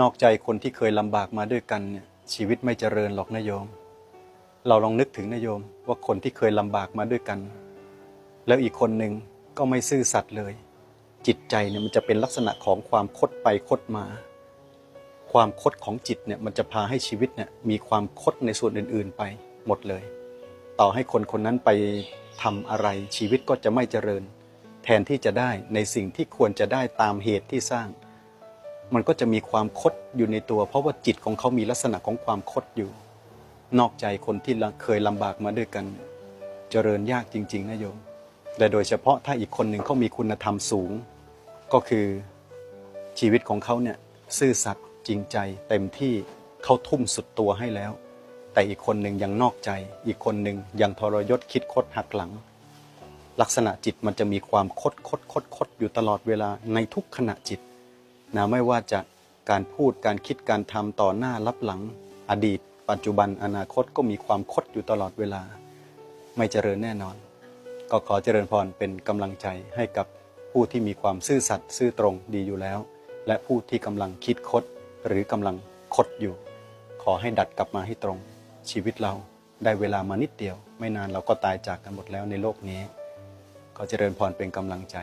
นอกใจคนที่เคยลำบากมาด้วยกันเนี่ยชีวิตไม่เจริญหรอกนะโยม เราลองนึกถึงนะโยมว่าคนที่เคยลำบากมาด้วยกัน แล้วอีกคนหนึ่งก็ไม่ซื่อสัตย์เลย จิตใจเนี่ยมันจะเป็นลักษณะของความคดไปคดมา ความคดของจิตเนี่ยมันจะพาให้ชีวิตเนี่ยมีความคดในส่วนอื่น ๆ ไปหมดเลย ต่อให้คนคนนั้นไปทำอะไรชีวิตก็จะไม่เจริญ แทนที่จะได้ในสิ่งที่ควรจะได้ตามเหตุที่สร้าง มันก็จะมีความคดอยู่ในตัว เพราะว่าจิตของเขามีลักษณะของความคดอยู่ นอกใจคนที่เคยลำบากมาด้วยกัน เจริญยากจริง ๆนะโยมแต่โดยเฉพาะถ้าอีกคนหนึ่งเขามีคุณธรรมสูง ก็คือชีวิตของเขาเนี่ยซื่อสัตย์จริงใจเต็มที่เขาทุ่มสุดตัวให้แล้ว แต่อีกคนหนึ่งยังนอกใจ อีกคนหนึ่งยังทรยศคิดคดหักหลัง ลักษณะจิตมันจะมีความคดคดคดคดอยู่ตลอดเวลาในทุกขณะจิต นะไม่ว่าจะการพูดการคิดการทำต่อหน้ารับหลังอดีต ปัจจุบันอนาคตก็มีความคดอยู่ตลอดเวลา ไม่เจริญแน่นอน ก็ขอเจริญพรเป็นกำลังใจให้กับผู้ที่มีความซื่อสัตย์ซื่อตรงดีอยู่แล้ว และผู้ที่กำลังคิดคดหรือกำลังคดอยู่ ขอให้ดัดกลับมาให้ตรง ชีวิตเราได้เวลามานิดเดียว ไม่นานเราก็ตายจากกันหมดแล้วในโลกนี้ขอเจริญพรเป็นกำลังใจ